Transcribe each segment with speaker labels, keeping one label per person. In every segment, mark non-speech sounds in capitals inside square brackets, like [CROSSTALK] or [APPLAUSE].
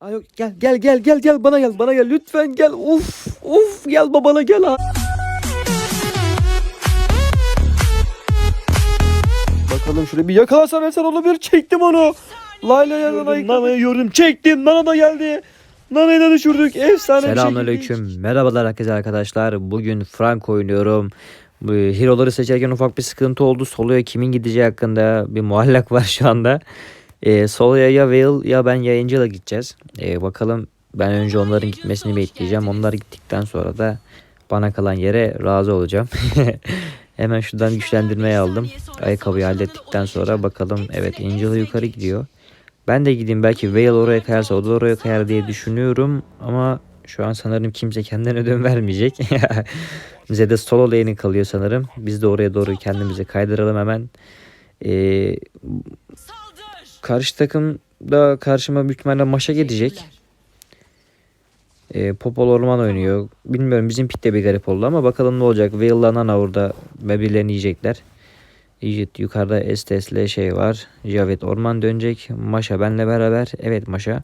Speaker 1: Ay yok gel gel gel gel gel bana gel bana gel lütfen gel uf uf gel babana gel ha. Bakalım şöyle bir yakalasam eser olabilir çektim onu. Layla yanına Nana'yı gördüm çektim Nana da geldi. Nana'yı da düşürdük efsane bir şekilde.
Speaker 2: Selamünaleyküm. Merhabalar herkese arkadaşlar. Bugün Frank oynuyorum. Bu hero'ları seçerken ufak bir sıkıntı oldu. Solo'ya kimin gideceği hakkında bir muallak var şu anda. Ee, Solo'ya ya Vale ya ben yayıncıyla gideceğiz. Ee, bakalım ben önce onların gitmesini bekleyeceğim. Onlar gittikten sonra da bana kalan yere razı olacağım. [LAUGHS] Hemen şuradan güçlendirmeyi aldım. Ayakkabıyı hallettikten sonra bakalım. Evet Angela yukarı gidiyor. Ben de gideyim belki Vale oraya kayarsa o da oraya kayar diye düşünüyorum. Ama şu an sanırım kimse kendine ödün vermeyecek. [LAUGHS] Bize de solo lane'i kalıyor sanırım. Biz de oraya doğru kendimizi kaydıralım hemen. Ee, karşı takım da karşıma büyük ihtimalle maşa gelecek. Ee, Popol Orman oynuyor. Bilmiyorum bizim pit de bir garip oldu ama bakalım ne olacak. Vale'la Nana orada birbirlerini yiyecekler. Ejit yukarıda Estes'le şey var. Javet orman dönecek. Maşa benle beraber. Evet Maşa.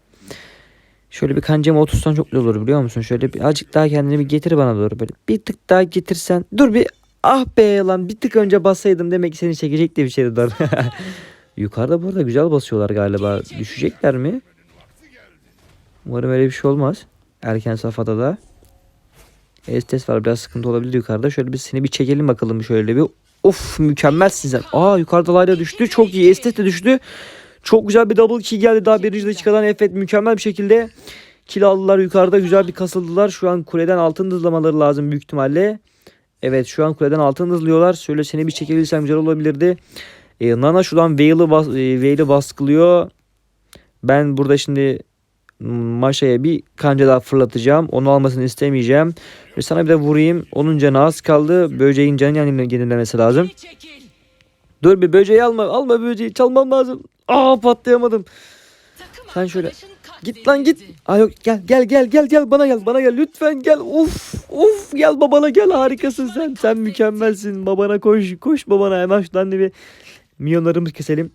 Speaker 2: Şöyle bir kancamı 30'tan çok güzel olur biliyor musun? Şöyle bir azıcık daha kendini bir getir bana doğru böyle. Bir tık daha getirsen. Dur bir ah be lan bir tık önce bassaydım demek ki seni çekecekti bir şeydi doğru. [LAUGHS] Yukarıda bu arada güzel basıyorlar galiba. Düşecekler mi? Umarım öyle bir şey olmaz. Erken safhada da. Estes var biraz sıkıntı olabilir yukarıda. Şöyle bir seni bir çekelim bakalım şöyle bir. Of mükemmelsin sen. Aa yukarıda Layla düştü. Çok iyi. Estes de düştü. Çok güzel bir double kill geldi daha birinci dakikadan. Evet mükemmel bir şekilde kill aldılar yukarıda. Güzel bir kasıldılar. Şu an kuleden altın hızlamaları lazım büyük ihtimalle. Evet şu an kuleden altın hızlıyorlar. Şöyle seni bir çekebilsem güzel olabilirdi. Ee, Nana şu an Vale'ı bas, e, baskılıyor. Ben burada şimdi Maşa'ya bir kanca daha fırlatacağım. Onu almasını istemeyeceğim. Ve sana bir de vurayım. Onun canı az kaldı. Böceğin canı yenilemesi lazım. Dur bir böceği alma. Alma böceği. Çalmam lazım. Aa patlayamadım. Sen şöyle Git lan git. Ay yok gel gel gel gel gel bana gel bana gel lütfen gel. Uf uf gel babana gel harikasın sen. Sen mükemmelsin. Babana koş koş babana hemen şuradan bir milyonlarımızı keselim.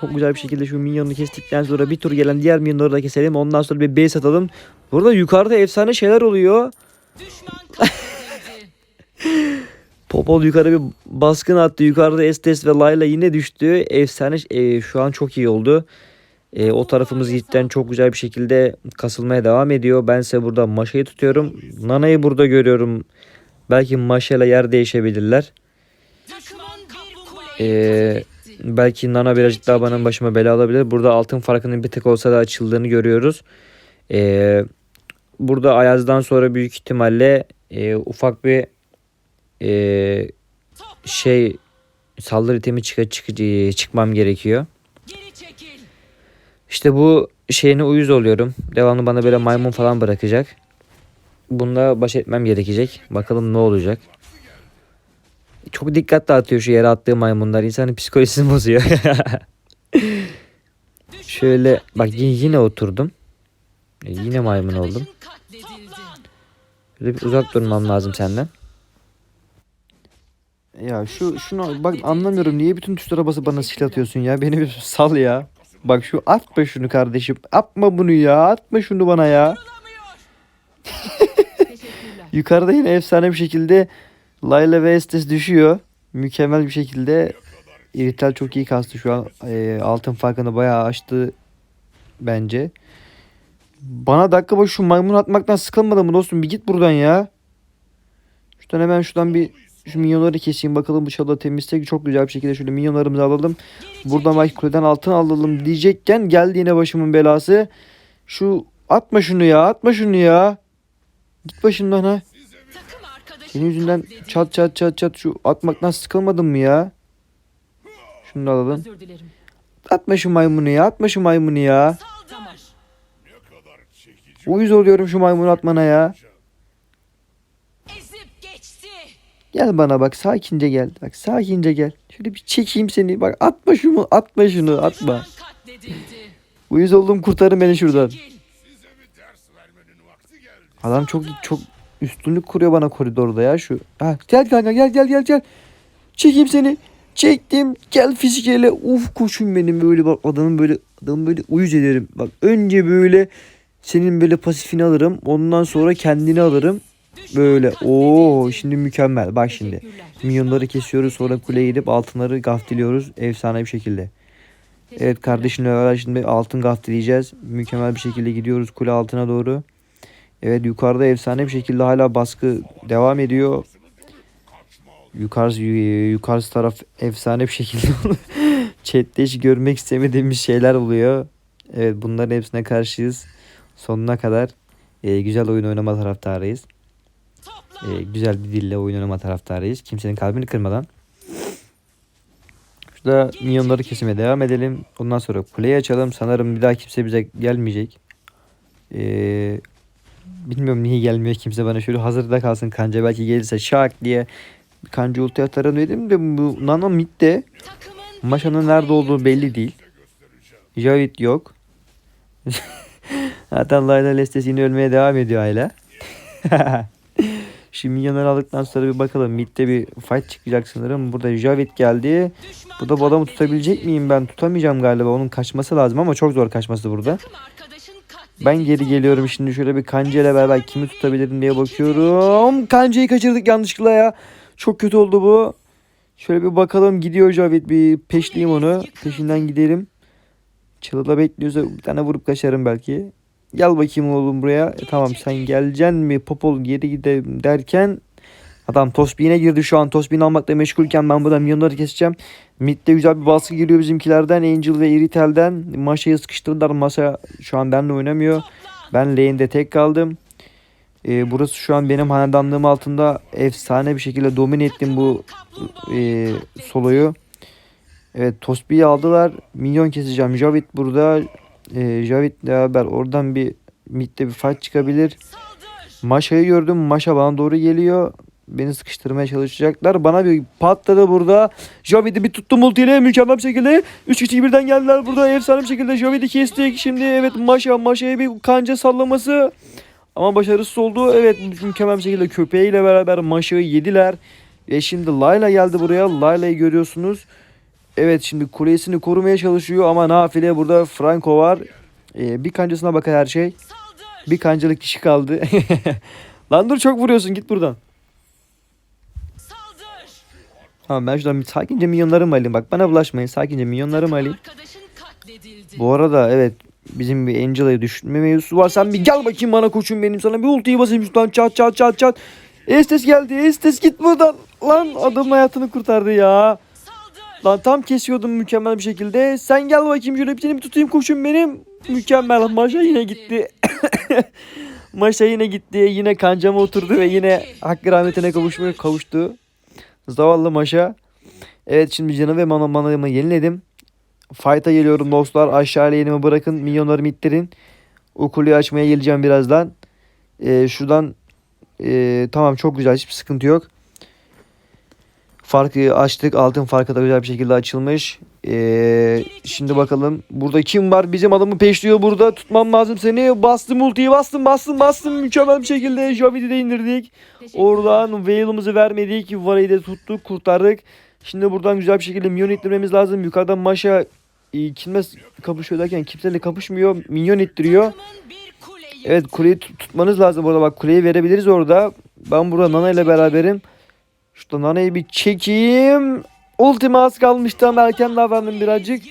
Speaker 2: Çok güzel bir şekilde şu minyonu kestikten sonra bir tur gelen diğer minyonları da keselim. Ondan sonra bir base atalım. Burada yukarıda efsane şeyler oluyor. [LAUGHS] Popol yukarı bir baskın attı. Yukarıda Estes ve Layla yine düştü. Efsane e, şu an çok iyi oldu. E, o tarafımız cidden çok güzel bir şekilde kasılmaya devam ediyor. Ben ise burada Maşa'yı tutuyorum. Nana'yı burada görüyorum. Belki Maşa'yla yer değişebilirler. Ee, belki Nana birazcık daha bana başıma bela alabilir. Burada altın farkının bir tık olsa da açıldığını görüyoruz. Ee, burada Ayaz'dan sonra büyük ihtimalle e, ufak bir e, şey saldırı itemi çık çık çıkmam gerekiyor. İşte bu şeyine uyuz oluyorum. Devamlı bana böyle maymun falan bırakacak. Bununla baş etmem gerekecek. Bakalım ne olacak. Çok dikkat dağıtıyor şu yere attığı maymunlar. İnsanın psikolojisini [LAUGHS] bozuyor. Şöyle bak yine oturdum. E, yine maymun oldum. Böyle bir uzak durmam lazım senden.
Speaker 1: Ya şu şunu bak anlamıyorum niye bütün tuşlara basıp bana skill atıyorsun ya beni bir [LAUGHS] sal ya. Bak şu atma şunu kardeşim atma bunu ya atma şunu bana ya. [LAUGHS] Yukarıda yine efsane bir şekilde Layla ve Estes düşüyor. Mükemmel bir şekilde İrital çok iyi kastı şu an. Ee, altın farkını bayağı açtı bence. Bana dakika başı şu maymun atmaktan sıkılmadın mı dostum? Bir git buradan ya. Şuradan hemen şuradan bir şu minyonları keseyim bakalım bu çalda temizsek çok güzel bir şekilde şöyle minyonlarımızı alalım. Buradan belki kuleden altın alalım diyecekken geldi yine başımın belası. Şu atma şunu ya atma şunu ya. Git başımdan ha. Senin yüzünden çat çat çat çat şu atmaktan sıkılmadın mı ya? Şunu da alalım. Atma şu maymunu ya atma şu maymunu ya. Uyuz oluyorum şu maymunu atmana ya.
Speaker 3: Ezip geçti.
Speaker 1: Gel bana bak sakince gel. Bak sakince gel. Şöyle bir çekeyim seni. Bak atma şunu atma şunu atma. Uyuz oldum kurtarın beni şuradan. Adam çok çok üstünlük kuruyor bana koridorda ya şu. Ha, gel kanka gel gel gel gel. Çekeyim seni.
Speaker 2: Çektim. Gel fizikele. Uf koçum benim böyle bak adamın böyle adamı böyle uyuz ederim. Bak önce böyle senin böyle pasifini alırım. Ondan sonra kendini alırım. Böyle. Oo şimdi mükemmel. Bak şimdi. Milyonları kesiyoruz sonra kuleye gidip altınları gaftiliyoruz efsane bir şekilde. Evet kardeşimle beraber şimdi altın gaftileyeceğiz. Mükemmel bir şekilde gidiyoruz kule altına doğru. Evet yukarıda efsane bir şekilde hala baskı devam ediyor. Yukarısı, yukarısı taraf efsane bir şekilde [LAUGHS] Chat'te hiç görmek istemediğimiz şeyler oluyor. Evet bunların hepsine karşıyız. Sonuna kadar e, güzel oyun oynama taraftarıyız. E, güzel bir dille oyun oynama taraftarıyız. Kimsenin kalbini kırmadan. Şurada milyonları kesmeye devam edelim. Ondan sonra kuleyi açalım. Sanırım bir daha kimse bize gelmeyecek. Ee, bilmiyorum niye gelmiyor kimse bana. Şöyle hazırda kalsın kanca. Belki gelirse şak diye kanca ulti atarım dedim de bu Nano midde. Maşa'nın nerede olduğu belli değil. Javit yok. [LAUGHS] Zaten Layla Lestes yine ölmeye devam ediyor hala. [LAUGHS] Şimdi milyonları aldıktan sonra bir bakalım. Mid'de bir fight çıkacak sanırım. Burada Javit geldi. Burada bu adamı tutabilecek miyim ben? Tutamayacağım galiba. Onun kaçması lazım ama çok zor kaçması burada. Ben geri geliyorum şimdi şöyle bir kanca ile beraber kimi tutabilirim diye bakıyorum. Kancayı kaçırdık yanlışlıkla ya. Çok kötü oldu bu. Şöyle bir bakalım gidiyor Javit bir peşleyeyim onu. Peşinden gidelim. Çalıda bekliyorsa bir tane vurup kaçarım belki. Gel bakayım oğlum buraya. E, tamam sen geleceksin mi? Popol geri gidelim derken adam Tosbih'ine girdi şu an. Tosbih'ini almakla meşgulken ben buradan milyonları keseceğim. Mid'de güzel bir baskı geliyor bizimkilerden. Angel ve Iritel'den. Maşa'yı sıkıştırdılar. Maşa şu an benimle oynamıyor. Ben lane'de tek kaldım. Ee, burası şu an benim hanedanlığım altında efsane bir şekilde domine ettim bu e, soloyu. Evet Tosbih'i aldılar. Minyon keseceğim. Javit burada. E, Javit'le beraber oradan bir midde bir fight çıkabilir. Maşa'yı gördüm. Maşa bana doğru geliyor. Beni sıkıştırmaya çalışacaklar. Bana bir patladı burada. Javit'i bir tuttum ultiyle mükemmel bir şekilde. 3 kişi birden geldiler burada. Efsane bir şekilde Javit'i kestik. Şimdi evet Maşa Maşa'ya bir kanca sallaması. Ama başarısız oldu. Evet mükemmel bir şekilde köpeğiyle beraber Maşa'yı yediler. Ve şimdi Layla geldi buraya. Layla'yı görüyorsunuz. Evet şimdi kulesini korumaya çalışıyor ama nafile burada Franco var. Ee, bir kancasına bakar her şey. Bir kancalık kişi kaldı. [LAUGHS] Lan dur çok vuruyorsun git buradan. Tamam ben şuradan sakince milyonlarımı alayım. Bak bana bulaşmayın. Sakince milyonlarımı alayım. Bu arada evet bizim bir Angela'yı düşürme mevzusu var. Sen bir gel bakayım bana koçum benim. Sana bir ultiyi basayım şuradan çat çat çat çat. Estes geldi. Estes git buradan. Lan adamın hayatını kurtardı ya. Lan tam kesiyordum mükemmel bir şekilde. Sen gel bakayım şöyle bir tutayım koçum benim. Mükemmel. Maşa yine gitti. [LAUGHS] Maşa yine gitti. Yine kancama oturdu ve yine hakkı rahmetine kavuşmaya kavuştu. Zavallı Maşa. Evet şimdi canı ve mana manamı yeniledim. Fight'a geliyorum dostlar. Aşağı lane'imi bırakın. Milyonlarımı ittirin. O kuleyi açmaya geleceğim birazdan. Ee, şuradan ee, tamam çok güzel. Hiçbir sıkıntı yok. Farkı açtık. Altın farkı da güzel bir şekilde açılmış. Ee, şimdi bakalım. Burada kim var? Bizim adamı peşliyor burada. Tutmam lazım seni. Bastım ultiyi bastım bastım bastım. Mükemmel bir şekilde Javid'i de indirdik. Oradan Veil'ımızı vermedik. Varayı da tuttuk kurtardık. Şimdi buradan güzel bir şekilde minyon ittirmemiz lazım. Yukarıdan Maşa e, kimle kapışıyor derken kimseyle kapışmıyor. Minyon ittiriyor. Evet kuleyi tut- tutmanız lazım orada bak kuleyi verebiliriz orada. Ben burada Nana ile beraberim. Şurada Nana'yı bir çekeyim. Ultima az kalmıştı ama erken davrandım birazcık.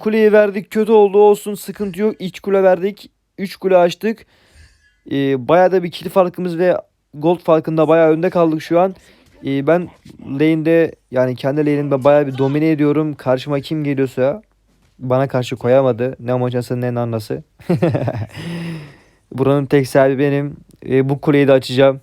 Speaker 2: Kuleyi verdik kötü oldu olsun sıkıntı yok. İç kule verdik. 3 kule açtık. Ee, bayağı da bir kill farkımız ve gold farkında bayağı önde kaldık şu an. Ee, ben lane'de yani kendi lane'imde bayağı bir domine ediyorum. Karşıma kim geliyorsa bana karşı koyamadı. Ne amacası ne nanası. [LAUGHS] Buranın tek sahibi benim. Ee, bu kuleyi de açacağım.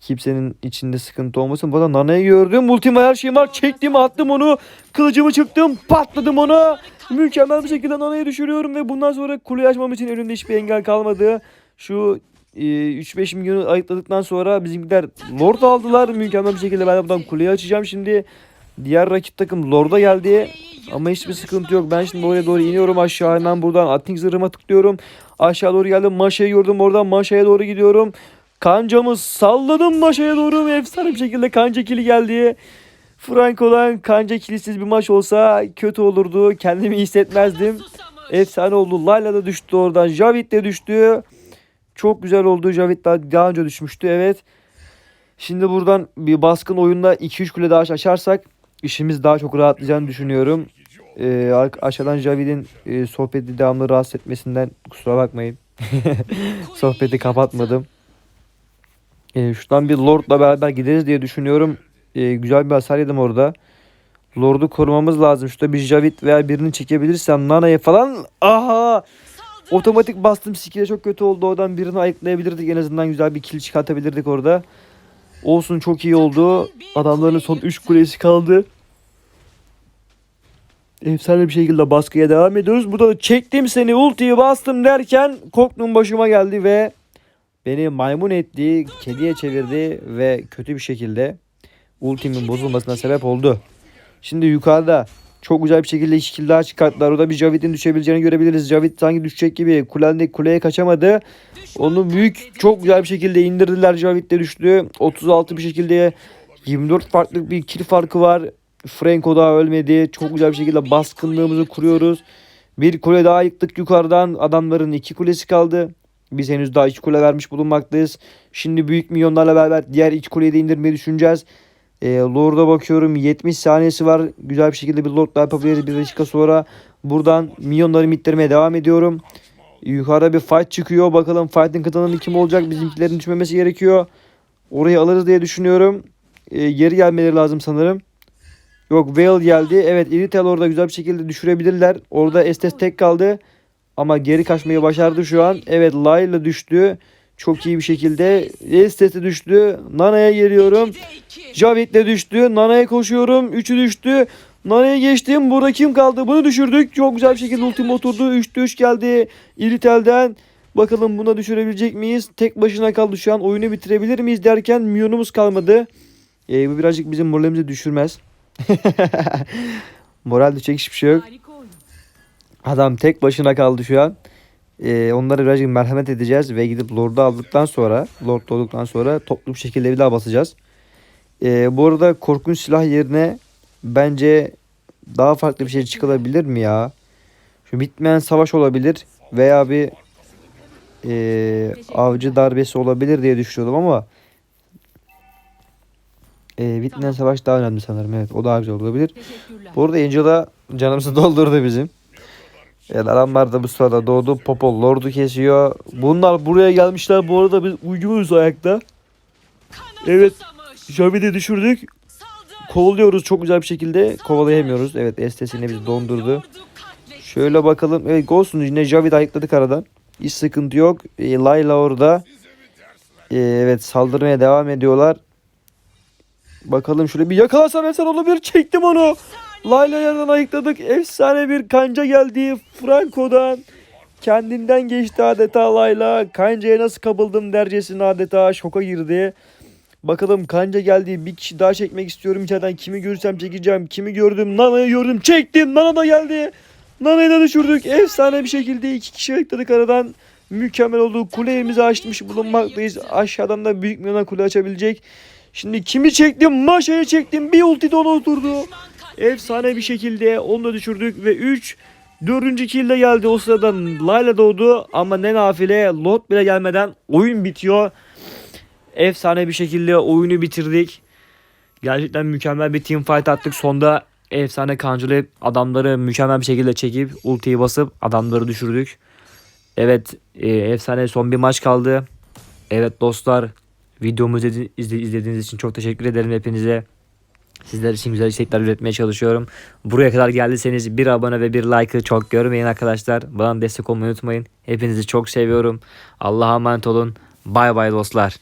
Speaker 2: Kimsenin içinde sıkıntı olmasın. Burada Nana'yı gördüm. Ultima her şeyim var. Çektim attım onu. Kılıcımı çıktım. Patladım ona. Mükemmel bir şekilde Nana'yı düşürüyorum. Ve bundan sonra kuleyi açmam için önümde hiçbir engel kalmadı. Şu e, 3-5 milyonu ayıkladıktan sonra bizimkiler Lord aldılar. Mükemmel bir şekilde ben buradan kuleyi açacağım şimdi. Diğer rakip takım Lord'a geldi. Ama hiçbir sıkıntı yok. Ben şimdi oraya doğru iniyorum aşağı. Hemen buradan Atting zırhıma tıklıyorum. Aşağı doğru geldim. Maşa'yı gördüm. Oradan Maşa'ya doğru gidiyorum. Kancamı salladım Maşa'ya doğru. ve Efsane bir şekilde kanca kili geldi. Franco'dan kanca kilisiz bir maç olsa kötü olurdu. Kendimi hissetmezdim. Efsane oldu. Layla da düştü oradan. Javit de düştü. Çok güzel oldu. Javit daha, daha önce düşmüştü. Evet. Şimdi buradan bir baskın oyunda 2-3 kule daha açarsak işimiz daha çok rahatlayacağını düşünüyorum. Ee, aşağıdan Javid'in e, sohbeti devamlı rahatsız etmesinden kusura bakmayın. [LAUGHS] Sohbeti kapatmadım. Ee, şuradan bir Lord'la beraber gideriz diye düşünüyorum. Ee, güzel bir hasar yedim orada. Lord'u korumamız lazım. Şurada bir Javid veya birini çekebilirsem Nana'ya falan. Aha! Otomatik bastım skill'e çok kötü oldu. Oradan birini ayıklayabilirdik. En azından güzel bir kill çıkartabilirdik orada. Olsun çok iyi oldu. Adamların son 3 kulesi kaldı. Efsane bir şekilde baskıya devam ediyoruz. Burada da çektim seni ultiyi bastım derken korktum başıma geldi ve beni maymun etti, kediye çevirdi ve kötü bir şekilde ultimin bozulmasına sebep oldu. Şimdi yukarıda çok güzel bir şekilde iki kill daha çıkarttılar. Orada bir Javid'in düşebileceğini görebiliriz. Javid sanki düşecek gibi kulende, kuleye kaçamadı. Onu büyük çok güzel bir şekilde indirdiler. Javid de düştü. 36 bir şekilde 24 farklı bir kill farkı var. Franco daha ölmedi. Çok güzel bir şekilde baskınlığımızı kuruyoruz. Bir kule daha yıktık yukarıdan. Adamların iki kulesi kaldı. Biz henüz daha iki kule vermiş bulunmaktayız. Şimdi büyük milyonlarla beraber diğer iki kuleyi de indirmeyi düşüneceğiz. E, Lord'a bakıyorum 70 saniyesi var. Güzel bir şekilde bir Lord daha yapabiliriz. Bir dakika sonra buradan milyonları ittirmeye devam ediyorum. Yukarıda bir fight çıkıyor. Bakalım fight'in kazananı kim olacak? Bizimkilerin düşmemesi gerekiyor. Orayı alırız diye düşünüyorum. E, geri gelmeleri lazım sanırım. Yok Vale geldi. Evet Iritel orada güzel bir şekilde düşürebilirler. Orada Estes tek kaldı. Ama geri kaçmayı başardı şu an. Evet Layla düştü. Çok iyi bir şekilde. Estes'e düştü. Nana'ya geliyorum. Javid de düştü. Nana'ya koşuyorum. Üçü düştü. Nana'ya geçtim. Burada kim kaldı? Bunu düşürdük. Çok güzel bir şekilde ultim oturdu. 3'te 3 geldi. Iritel'den. Bakalım buna düşürebilecek miyiz? Tek başına kaldı şu an. Oyunu bitirebilir miyiz derken milyonumuz kalmadı. Ee, bu birazcık bizim moralimizi düşürmez. [LAUGHS] Moral düşecek hiçbir şey yok. Adam tek başına kaldı şu an. Ee, onlara birazcık merhamet edeceğiz ve gidip Lord'u aldıktan sonra, Lord olduktan sonra toplu bir şekilde bir daha basacağız. Ee, bu arada korkunç silah yerine bence daha farklı bir şey çıkılabilir mi ya? Şu bitmeyen savaş olabilir veya bir ee, avcı darbesi olabilir diye düşünüyordum ama ee, bitmeyen savaş daha önemli sanırım. Evet o daha güzel olabilir. Bu arada Angel'a canımızı [LAUGHS] doldurdu bizim. Yani adamlar da bu sırada doğdu. Popol Lord'u kesiyor. Bunlar buraya gelmişler. Bu arada biz uyuyoruz ayakta. Evet. Javid'i düşürdük. Kovalıyoruz çok güzel bir şekilde. Kovalayamıyoruz. Evet Estes yine bizi dondurdu. Şöyle bakalım. Evet Ghost'un yine Javid ayıkladık aradan. Hiç sıkıntı yok. E, Layla orada. E, evet saldırmaya devam ediyorlar. Bakalım şöyle bir yakalasam efsane olabilir. Çektim onu. Layla yerden ayıkladık. Efsane bir kanca geldi Franco'dan. Kendinden geçti adeta Layla. Kancaya nasıl kapıldım dercesine adeta şoka girdi. Bakalım kanca geldi. Bir kişi daha çekmek istiyorum içeriden. Kimi görürsem çekeceğim. Kimi gördüm. Nana'yı gördüm. Çektim. Nana da geldi. Nana'yı da düşürdük. Efsane bir şekilde iki kişi ayıkladık aradan. Mükemmel oldu. Kuleyimizi açmış bulunmaktayız. Aşağıdan da büyük milyona kule açabilecek. Şimdi kimi çektim? Maşa'ya çektim. Bir ulti de ona oturdu. Efsane bir şekilde onu da düşürdük ve 3 dördüncü kilde geldi. O sırada Layla doğdu ama ne nafile lot bile gelmeden oyun bitiyor. Efsane bir şekilde oyunu bitirdik. Gerçekten mükemmel bir team fight attık. Sonda efsane kancalayıp adamları mükemmel bir şekilde çekip ultiyi basıp adamları düşürdük. Evet e, efsane son bir maç kaldı. Evet dostlar izle- izlediğiniz için çok teşekkür ederim hepinize. Sizler için güzel içerikler üretmeye çalışıyorum. Buraya kadar geldiyseniz bir abone ve bir like'ı çok görmeyin arkadaşlar. Bana destek olmayı unutmayın. Hepinizi çok seviyorum. Allah'a emanet olun. Bay bay dostlar.